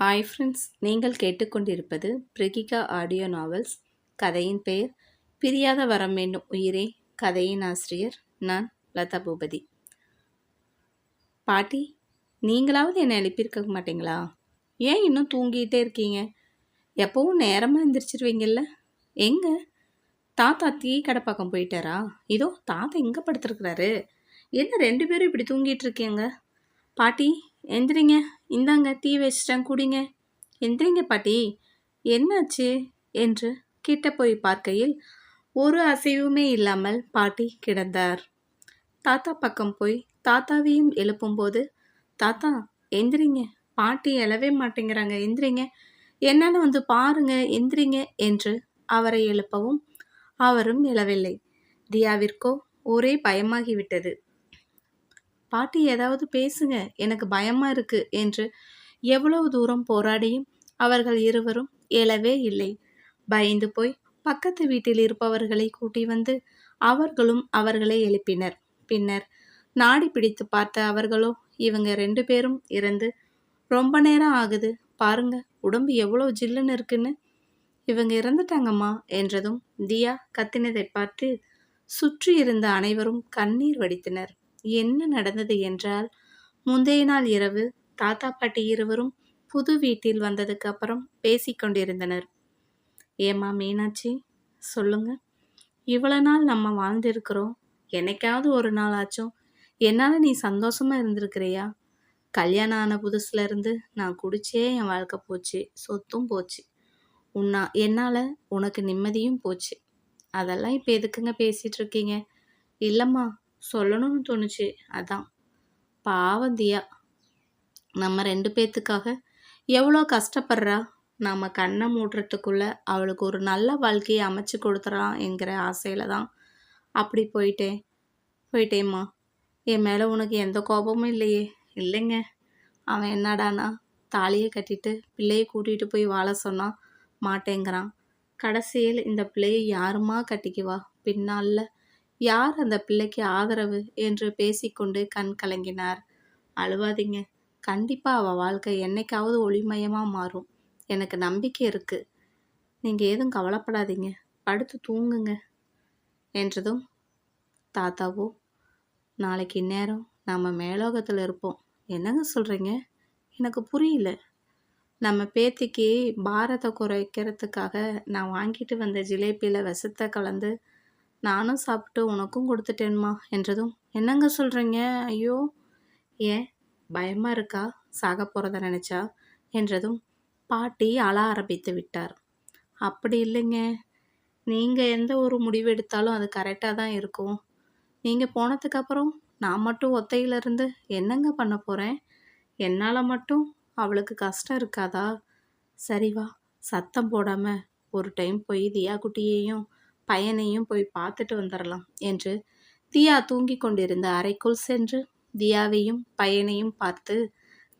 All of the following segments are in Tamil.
ஹாய் ஃப்ரெண்ட்ஸ் நீங்கள் கேட்டுக்கொண்டிருப்பது பிரகிகா ஆடியோ நாவல்ஸ் கதையின் பெயர் பிரியாத வரம் என்னும் உயிரே. கதையின் ஆசிரியர் நான் லதா பூபதி. பாட்டி நீங்களாவது என்னை எழுப்பியிருக்க மாட்டீங்களா? ஏன் இன்னும் தூங்கிட்டே இருக்கீங்க? எப்பவும் நேரமாக எந்திரிச்சிருவீங்கல்ல? எங்கே? தாத்தா தீ கடை பக்கம் போயிட்டாரா? இதோ தாத்தா எங்கே படுத்துருக்குறாரு. என்ன ரெண்டு பேரும் இப்படி தூங்கிட்டு இருக்கீங்க? பாட்டி எந்திரிங்க. இந்தாங்க டீ வச்சிட்டேன் குடிங்க. எந்திரிங்க பாட்டி. என்னாச்சு? என்று கிட்ட போய் பார்க்கையில் ஒரு அசைவுமே இல்லாமல் பாட்டி கிடந்தார். தாத்தா பக்கம் போய் தாத்தாவையும் எழுப்பும்போது தாத்தா எந்திரிங்க. பாட்டி எழவே மாட்டேங்கிறாங்க. எந்திரிங்க. என்னன்னு வந்து பாருங்க. எந்திரிங்க. என்று அவரை எழுப்பவும் அவரும் எழவில்லை. தியாவிற்கோ ஒரே பயமாகிவிட்டது. பாட்டி ஏதாவது பேசுங்க எனக்கு பயமா இருக்கு என்று எவ்வளவு தூரம் போராடியும் அவர்கள் இருவரும் எழவே இல்லை. பயந்து போய் பக்கத்து வீட்டில் இருப்பவர்களை கூட்டி வந்து அவர்களும் அவர்களை எழுப்பினர். பின்னர் நாடி பிடித்து பார்த்த அவர்களோ இவங்க ரெண்டு பேரும் இறந்து ரொம்ப நேரம் ஆகுது பாருங்க உடம்பு எவ்வளோ ஜில்லுன்னு இருக்குன்னு. இவங்க இறந்துட்டாங்கம்மா என்றதும் தியா கத்தினதை பார்த்து சுற்றி இருந்த அனைவரும் கண்ணீர் வடித்தனர். என்ன நடந்தது என்றால் முந்தைய நாள் இரவு தாத்தா பாட்டி இருவரும் புது வீட்டில் வந்ததுக்கு அப்புறம் பேசிக்கொண்டிருந்தனர் ஏமா மீனாட்சி சொல்லுங்க. இவ்வளோ நாள் நம்ம வாழ்ந்திருக்கிறோம். என்னைக்காவது ஒரு நாள் ஆச்சும் என்னால் நீ சந்தோஷமாக இருந்திருக்கிறியா? கல்யாணம் ஆன புதுசுல இருந்து நான் குடிச்சே என் வாழ்க்கை போச்சு சொத்தும் போச்சு. உன்னா என்னால் உனக்கு நிம்மதியும் போச்சு. அதெல்லாம் இப்போ எதுக்குங்க பேசிகிட்டு இருக்கீங்க? இல்லைம்மா சொல்லணும்னு தோணுச்சு. அதான். பாவந்தியா நம்ம ரெண்டு பேர்த்துக்காக எவ்வளோ கஷ்டப்படுறா? நம்ம கண்ணை மூடுறதுக்குள்ளே அவளுக்கு ஒரு நல்ல வாழ்க்கையை அமைச்சு கொடுத்துடலாம் என்கிற ஆசையில் தான் அப்படி போயிட்டேன். போயிட்டேம்மா. என் மேலே உனக்கு எந்த கோபமும் இல்லையே. இல்லைங்க. அவன் என்னடானா தாலியை கட்டிட்டு பிள்ளையை கூட்டிகிட்டு போய் வாழ சொன்னான் மாட்டேங்கிறான். கடைசியில் இந்த பிள்ளையை யாருமா கட்டிக்குவா? பின்னால் யார் அந்த பிள்ளைக்கு ஆதரவு? என்று பேசிக்கொண்டு கண் கலங்கினார். அழுவாதீங்க. கண்டிப்பாக அவள் வாழ்க்கை என்னைக்காவது ஒளிமயமாக மாறும். எனக்கு நம்பிக்கை இருக்குது நீங்கள் ஏதும் கவலைப்படாதீங்க. படுத்து தூங்குங்க. என்றதும் தாத்தாவோ நாளைக்கு இந்நேரம் நம்ம மேலோகத்தில் இருப்போம். என்னங்க சொல்கிறீங்க எனக்கு புரியல. நம்ம பேத்திக்கு பாரத்தை குறைக்கிறதுக்காக நான் வாங்கிட்டு வந்த ஜிலேபியில் விஷத்தை கலந்து நானும் சாப்பிட்டு உனக்கும் கொடுத்துட்டேன்மா என்றதும் என்னங்க சொல்கிறீங்க ஐயோ ஏன்? பயமாக இருக்கா? சாக போகிறத நினச்சா? என்றதும் பாட்டி அழ ஆரம்பித்து விட்டார். அப்படி இல்லைங்க. நீங்கள் எந்த ஒரு முடிவு எடுத்தாலும் அது கரெக்டாக தான் இருக்கும். நீங்கள் போனதுக்கப்புறம் நான் மட்டும் ஒத்தையிலிருந்து என்னங்க பண்ண போகிறேன் என்னால் மட்டும்? அவளுக்கு கஷ்டம் இருக்காதா? சரி வா சத்தம் போடாமல் ஒரு டைம் போய் தியா குட்டியையும் பையனையும் போய் பார்த்துட்டு வந்துடலாம் என்று தியா தூங்கி கொண்டிருந்த அறைக்குள் சென்று தியாவையும் பையனையும் பார்த்து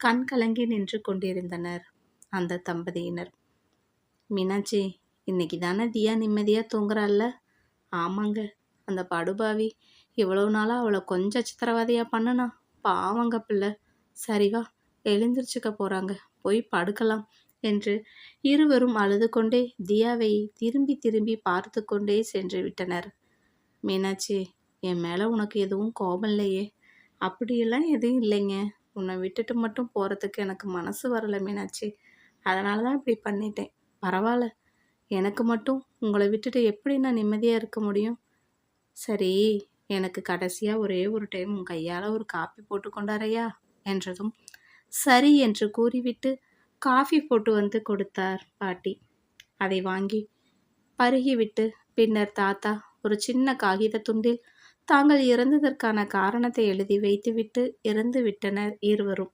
கண் கலங்கி நின்று கொண்டிருந்தனர் அந்த தம்பதியினர். மீனாட்சி இன்னைக்கு தானே தியா நிம்மதியாக தூங்குறாள்ல? ஆமாங்க அந்த படுபாவி இவ்வளோ நாளாக அவளை கொஞ்சம் சித்திரவதையாக பண்ணனா? பாவங்க பிள்ளை. சரிவா எழுந்திரிச்சுக்க போகிறாங்க போய் படுக்கலாம். என்று இருவரும் அழுது கொண்டே தியாவை திரும்பி திரும்பி பார்த்து கொண்டே சென்று விட்டனர். மீனாட்சி என் மேலே உனக்கு எதுவும் கோபம் இல்லையே. அப்படியெல்லாம் எதுவும் இல்லைங்க. உன்னை விட்டுட்டு மட்டும் போகிறதுக்கு எனக்கு மனசு வரலை மீனாட்சி. அதனால தான் இப்படி பண்ணிட்டேன். பரவாயில்ல. எனக்கு மட்டும் உங்களை விட்டுட்டு எப்படி நான் நிம்மதியாக இருக்க முடியும்? சரி எனக்கு கடைசியாக ஒரே ஒரு டைம் உன் கையால் ஒரு காப்பி போட்டு கொண்டாரையா என்றதும் சரி என்று கூறிவிட்டு காஃபி போட்டு வந்து கொடுத்தார் பாட்டி. அதை வாங்கி பருகிவிட்டு பின்னர் தாத்தா ஒரு சின்ன காகித துண்டில் தாங்கள் இறந்ததற்கான காரணத்தை எழுதி வைத்துவிட்டு இறந்து விட்டனர் இருவரும்.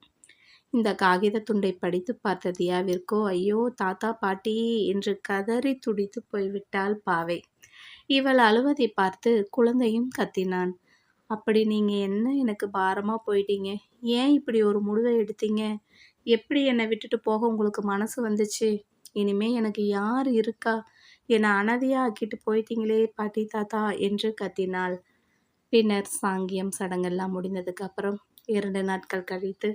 இந்த காகித துண்டை படித்து பார்த்த தியாவிற்கோ ஐயோ தாத்தா பாட்டி என்று கதறி துடித்து போய்விட்டாள் பாவை. இவள் அழுவதை பார்த்து குழந்தையும் கத்தினான். அப்படி நீங்கள் என்ன எனக்கு பாரமாக போயிட்டீங்க? ஏன் இப்படி ஒரு முடிவை எடுத்தீங்க? எப்படி என்னை விட்டுட்டு போக உங்களுக்கு மனசு வந்துச்சு? இனிமே எனக்கு யார் இருக்கா? என்னை அனதியாக ஆக்கிட்டு போயிட்டீங்களே பாட்டி தாத்தா என்று கத்தினாள். பின்னர் சாங்கியம் சடங்கெல்லாம் முடிந்ததுக்கப்புறம் இரண்டு நாட்கள் கழித்து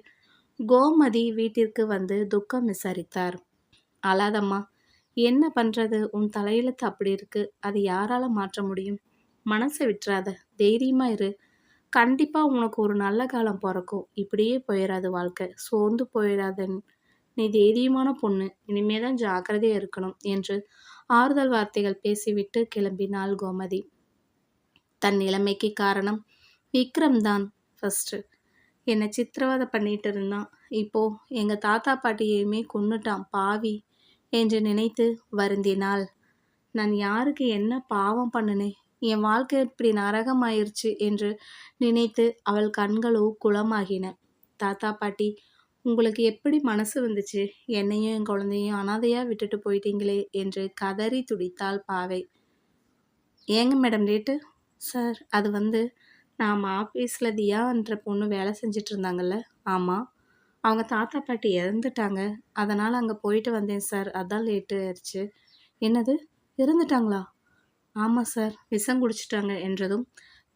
கோமதி வீட்டிற்கு வந்து துக்கம் விசாரித்தார். அழாதம்மா என்ன பண்ணுறது உன் தலையெழுத்து அப்படி இருக்கு. அது யாரால மாற்ற முடியும்? மனசை விட்டுறாத. தைரியமாக இரு. கண்டிப்பாக உனக்கு ஒரு நல்ல காலம் பிறக்கும். இப்படியே போயிடாது வாழ்க்கை. சோர்ந்து போயிடாத நீ தைரியமான பொண்ணு. இனிமேதான் ஜாக்கிரதையாக இருக்கணும் என்று ஆறுதல் வார்த்தைகள் பேசிவிட்டு கிளம்பினாள் கோமதி. தன் நிலைமைக்கு காரணம் விக்ரம் தான் ஃபஸ்ட்டு என்னை சித்திரவதை பண்ணிட்டு இருந்தான். இப்போது எங்கள் தாத்தா பாட்டியையுமே கொன்னுட்டான் பாவி என்று நினைத்து வருந்தினாள். நான் யாருக்கு என்ன பாவம் பண்ணினேன் என் வாழ்க்கை இப்படி நரகமாயிருச்சு என்று நினைத்து அவள் கண்களோ குளமாகின. தாத்தா பாட்டி உங்களுக்கு எப்படி மனசு வந்துச்சு? என்னையும் என் குழந்தையும் அனாதையாக விட்டுட்டு போயிட்டீங்களே என்று கதறி துடித்தாள் பாவை. ஏங்க மேடம் லேட்டு? சார் அது வந்து நாம் ஆஃபீஸில் தியான்ற பொண்ணு வேலை செஞ்சிட்டு இருந்தாங்கல்ல? ஆமாம் அவங்க தாத்தா பாட்டி இறந்துட்டாங்க. அதனால் அங்கே போயிட்டு வந்தேன் சார். அதான் லேட்டு ஆயிடுச்சு என்னது? இறந்துட்டாங்களா? ஆமாம் சார் விஷம் குடிச்சிட்டாங்க என்றதும்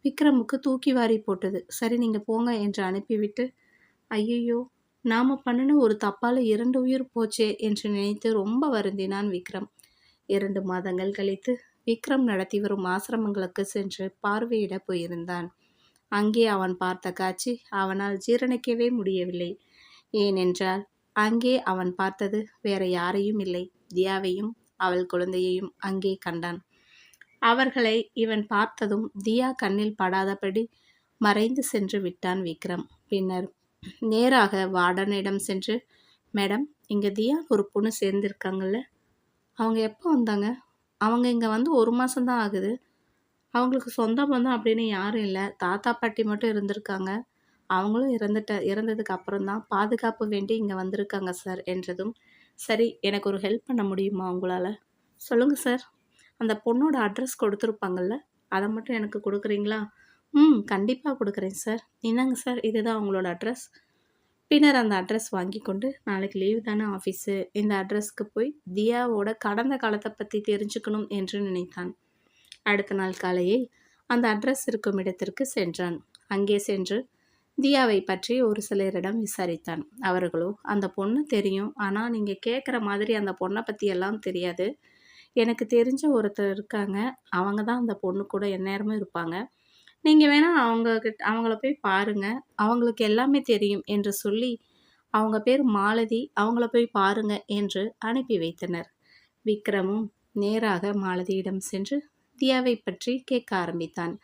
விக்ரமுக்கு தூக்கி வாரி போட்டது. சரி நீங்கள் போங்க என்று அனுப்பிவிட்டு ஐயையோ நாம் பண்ணின ஒரு தப்பால் இரண்டு உயிர் போச்சே என்று நினைத்து ரொம்ப வருந்தினான் விக்ரம். இரண்டு மாதங்கள் கழித்து விக்ரம் நடத்தி வரும் ஆசிரமங்களுக்கு சென்று பார்வையிட போயிருந்தான். அங்கே அவன் பார்த்த காட்சி அவனால் ஜீரணிக்கவே முடியவில்லை. ஏனென்றால் அங்கே அவன் பார்த்தது வேற யாரையும் இல்லை. தியாவையும் அவள் குழந்தையையும் அங்கே கண்டான். அவர்களை இவன் பார்த்ததும் தியா கண்ணில் படாதபடி மறைந்து சென்று விட்டான் விக்ரம். பின்னர் நேராக வார்டனிடம் சென்று மேடம் இங்கே தியா ஒரு பொண்ணு சேர்ந்துருக்காங்கல்ல. அவங்க எப்போ வந்தாங்க? அவங்க இங்கே வந்து ஒரு மாதம்தான் ஆகுது. அவங்களுக்கு சொந்த பந்தம் அப்படின்னு யாரும் இல்லை. தாத்தா பாட்டி மட்டும் இருந்திருக்காங்க. அவங்களும் இறந்துட்ட இறந்ததுக்கு அப்புறம் தான் பாதுகாப்பு வேண்டி இங்கே வந்திருக்காங்க சார் என்றதும் சரி எனக்கு ஒரு ஹெல்ப் பண்ண முடியுமா உங்களால்? சொல்லுங்கள் சார். அந்த பொண்ணோட அட்ரஸ் கொடுத்துருப்பாங்கல்ல அதை மட்டும் எனக்கு கொடுக்குறீங்களா? ம் கண்டிப்பாக கொடுக்குறேன் சார் என்னங்க சார் இதுதான் உங்களோட அட்ரஸ் பின்னர் அந்த அட்ரஸ் வாங்கி கொண்டு நாளைக்கு லீவ் தானே ஆஃபீஸு இந்த அட்ரஸ்க்கு போய் தியாவோட கடந்த காலத்தை பற்றி தெரிஞ்சுக்கணும் என்று நினைத்தான். அடுத்த நாள் காலையில் அந்த அட்ரஸ் இருக்கும் இடத்திற்கு சென்றான். அங்கே சென்று தியாவை பற்றி ஒரு சிலரிடம் விசாரித்தான். அவர்களோ அந்த பொண்ணு தெரியும் ஆனால் நீங்கள் கேட்குற மாதிரி அந்த பொண்ணை பற்றியெல்லாம் தெரியாது. எனக்கு தெரிஞ்ச ஒருத்தர் இருக்காங்க. அவங்க தான் அந்த பொண்ணு கூட எந்நேரமும் இருப்பாங்க. நீங்கள் வேணால் அவங்க கிட்ட அவங்கள போய் பாருங்கள் அவங்களுக்கு எல்லாமே தெரியும் என்று சொல்லி அவங்க பேர் மாலதி அவங்கள போய் பாருங்க என்று அனுப்பி வைத்தனர். விக்ரமும் நேராக மாலதியிடம் சென்று தியாவை பற்றி கேட்க ஆரம்பித்தான்.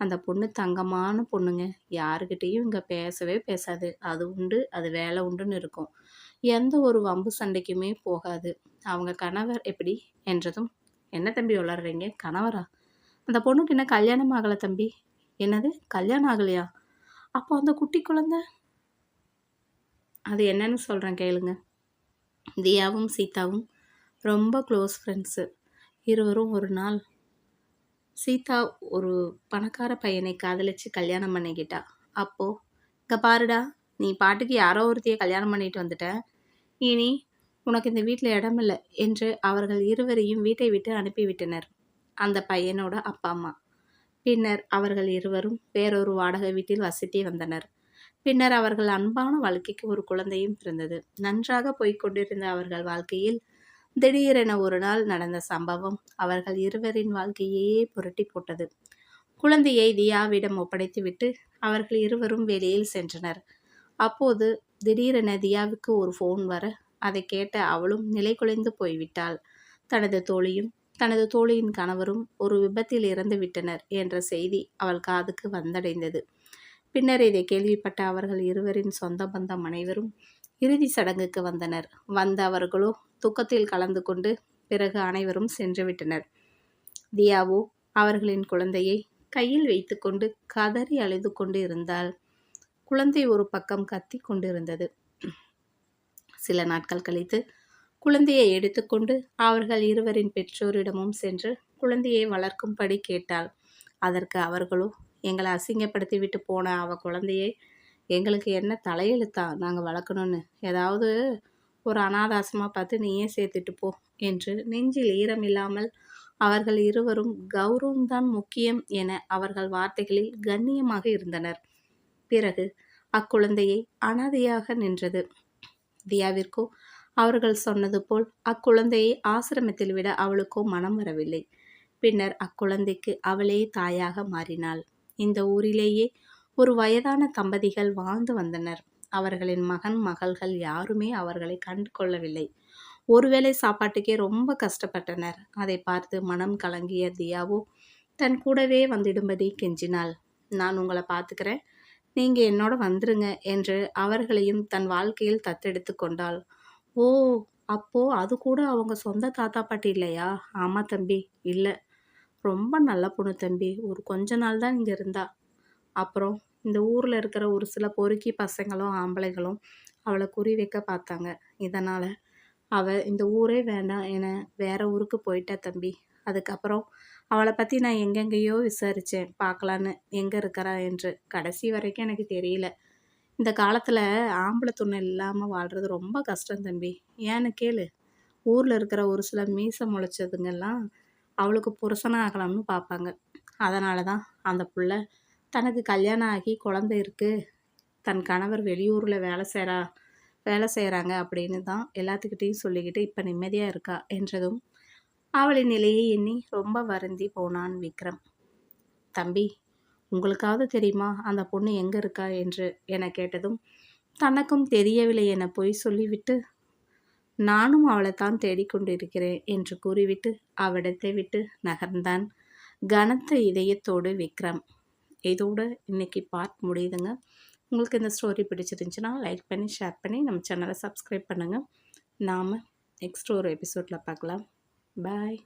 அந்த பொண்ணு தங்கமான பொண்ணுங்க. யாருக்கிட்டேயும் இங்கே பேசவே பேசாது. அது உண்டு அது வேலை உண்டுன்னு இருக்கும். எந்த ஒரு வம்பு சண்டைக்குமே போகாது. அவங்க கணவர் எப்படி என்றதும் என்ன தம்பி வளர்றீங்க? கணவரா? அந்த பொண்ணுக்கு என்ன கல்யாணம் ஆகலை தம்பி? என்னது? கல்யாணம் ஆகலையா? அப்போ அந்த குட்டி குழந்த? அது என்னன்னு சொல்கிறேன் கேளுங்க. தியாவும் சீதாவும் ரொம்ப க்ளோஸ் ஃப்ரெண்ட்ஸு. இருவரும் ஒரு நாள் சீதா ஒரு பணக்கார பையனை காதலிச்சு கல்யாணம் பண்ணிக்கிட்டா. அப்போது இங்கே பாருடா நீ பாட்டுக்கு யாரோ ஒருத்தையை கல்யாணம் பண்ணிட்டு வந்துட்ட. இனி உனக்கு இந்த வீட்டில் இடமில்லை என்று அவர்கள் இருவரையும் வீட்டை விட்டு அனுப்பிவிட்டனர். அந்த பையனோட அப்பா அம்மா. பின்னர் அவர்கள் இருவரும் வேறொரு வாடகை வீட்டில் வசித்தே வந்தனர். பின்னர் அவர்கள் அன்பான வாழ்க்கைக்கு ஒரு குழந்தையும் பிறந்தது. நன்றாக போய்கொண்டிருந்த அவர்கள் வாழ்க்கையில் திடீரென ஒரு நாள் நடந்த சம்பவம் அவர்கள் இருவரின் வாழ்க்கையே புரட்டி போட்டது. குழந்தையை தியாவிடம் ஒப்படைத்துவிட்டு அவர்கள் இருவரும் வெளியில் சென்றனர். அப்போது திடீரென தியாவுக்கு ஒரு ஃபோன் வர அதை கேட்ட அவளும் நிலை குலைந்து போய்விட்டாள். தனது தோழியும் தனது தோழியின் கணவரும் ஒரு விபத்தில் இறந்து விட்டனர் என்ற செய்தி அவள் காதுக்கு வந்தடைந்தது. பின்னர் இதை கேள்விப்பட்ட அவர்கள் இருவரின் சொந்த பந்தம் அனைவரும் இறுதி சடங்குக்கு வந்தனர். வந்த அவர்களோ துக்கத்தில் கலந்து கொண்டு பிறகு அனைவரும் சென்றுவிட்டனர் தியாவோ அவர்களின் குழந்தையை கையில் வைத்துக்கொண்டு கதறி அழுது கொண்டு இருந்தாள். குழந்தை ஒரு பக்கம் கத்தி கொண்டிருந்தது. சில நாட்கள் கழித்து குழந்தையை எடுத்துக்கொண்டு அவர்கள் இருவரின் பெற்றோரிடமும் சென்று குழந்தையை வளர்க்கும்படி கேட்டாள். அதற்கு அவர்களோ எங்களை அசிங்கப்படுத்தி விட்டு போன அவ குழந்தையை எங்களுக்கு என்ன தலையெழுத்தா? நாங்கள் வளர்க்கணும்னு. ஏதாவது ஒரு அனாதாசமாக பார்த்து நீயே சேர்த்துட்டு போ என்று நெஞ்சில் ஈரம் இல்லாமல் அவர்கள் இருவரும் கௌரவம்தான் முக்கியம் என அவர்கள் வார்த்தைகளில் கண்ணியமாக இருந்தனர். பிறகு அக்குழந்தையை அனாதையாக நின்றது. தியாவிற்கோ அவர்கள் சொன்னது போல் அக்குழந்தையை ஆசிரமத்தில் விட அவளுக்கோ மனம் வரவில்லை. பின்னர் அக்குழந்தைக்கு அவளே தாயாக மாறினாள். இந்த ஊரிலேயே ஒரு வயதான தம்பதிகள் வாழ்ந்து வந்தனர். அவர்களின் மகன் மகள்கள் யாருமே அவர்களை கண்டு கொள்ளவில்லை. ஒருவேளை சாப்பாட்டுக்கே ரொம்ப கஷ்டப்பட்டனர். அதை பார்த்து மனம் கலங்கிய தியாவோ தன் கூடவே வந்திடும்படி கெஞ்சினாள். நான் உங்களை பார்த்துக்கிறேன். நீங்கள் என்னோட வந்துருங்க என்று அவர்களையும் தன் வாழ்க்கையில் தத்தெடுத்து கொண்டாள். ஓ அப்போ அது கூட அவங்க சொந்த தாத்தா பாட்டி இல்லையா? ஆமாம் தம்பி இல்லை. ரொம்ப நல்ல பொண்ணு தம்பி. ஒரு கொஞ்ச நாள் தான் இங்கே இருந்தா. அப்புறம் இந்த ஊரில் இருக்கிற ஒரு சில பொறுக்கி பசங்களும் ஆம்பளைகளும் அவளை குறி வைக்க பார்த்தாங்க. இதனால் அவள் இந்த ஊரே வேண்டாம் என வேற ஊருக்கு போயிட்டா தம்பி. அதுக்கப்புறம் அவளை பற்றி நான் எங்கெங்கேயோ விசாரித்தேன் பார்க்கலான்னு எங்கே இருக்கிறா என்று. கடைசி வரைக்கும் எனக்கு தெரியல. இந்த காலத்தில் ஆம்பளை துணை இல்லாமல் வாழ்கிறது ரொம்ப கஷ்டம் தம்பி. ஏன்னு கேளு. ஊரில் இருக்கிற ஒரு சில மீசம் முளைச்சதுங்கெல்லாம் அவளுக்கு புருஷனாக ஆகலாம்னு பார்ப்பாங்க அதனால தான் அந்த புள்ள தனக்கு கல்யாணம் ஆகி குழந்தை இருக்குது தன் கணவர் வெளியூரில் வேலை செய்கிறா வேலை செய்கிறாங்க அப்படின்னு தான் எல்லாத்துக்கிட்டேயும் சொல்லிக்கிட்டு இப்போ நிம்மதியாக இருக்கா என்றதும் அவளின் நிலையை எண்ணி ரொம்ப வருந்தி போனான் விக்ரம். தம்பி உங்களுக்காவது தெரியுமா அந்த பொண்ணு எங்கே இருக்கா? என்று என கேட்டதும் தனக்கும் தெரியவில்லை என பொய் சொல்லிவிட்டு நானும் அவளைத்தான் தேடிக்கொண்டிருக்கிறேன் என்று கூறிவிட்டு அவ்விடத்தை விட்டு நகர்ந்தான் கனத்த இதயத்தோடு விக்ரம். இதோட இன்னைக்கு பார்ட் முடியுதுங்க. உங்களுக்கு இந்த ஸ்டோரி பிடிச்சிருந்துச்சுன்னா லைக் பண்ணி ஷேர் பண்ணி நம்ம சேனலை சப்ஸ்கிரைப் பண்ணுங்கள் நாம் நெக்ஸ்ட் ஒரு எபிசோடில் பார்க்கலாம். பாய்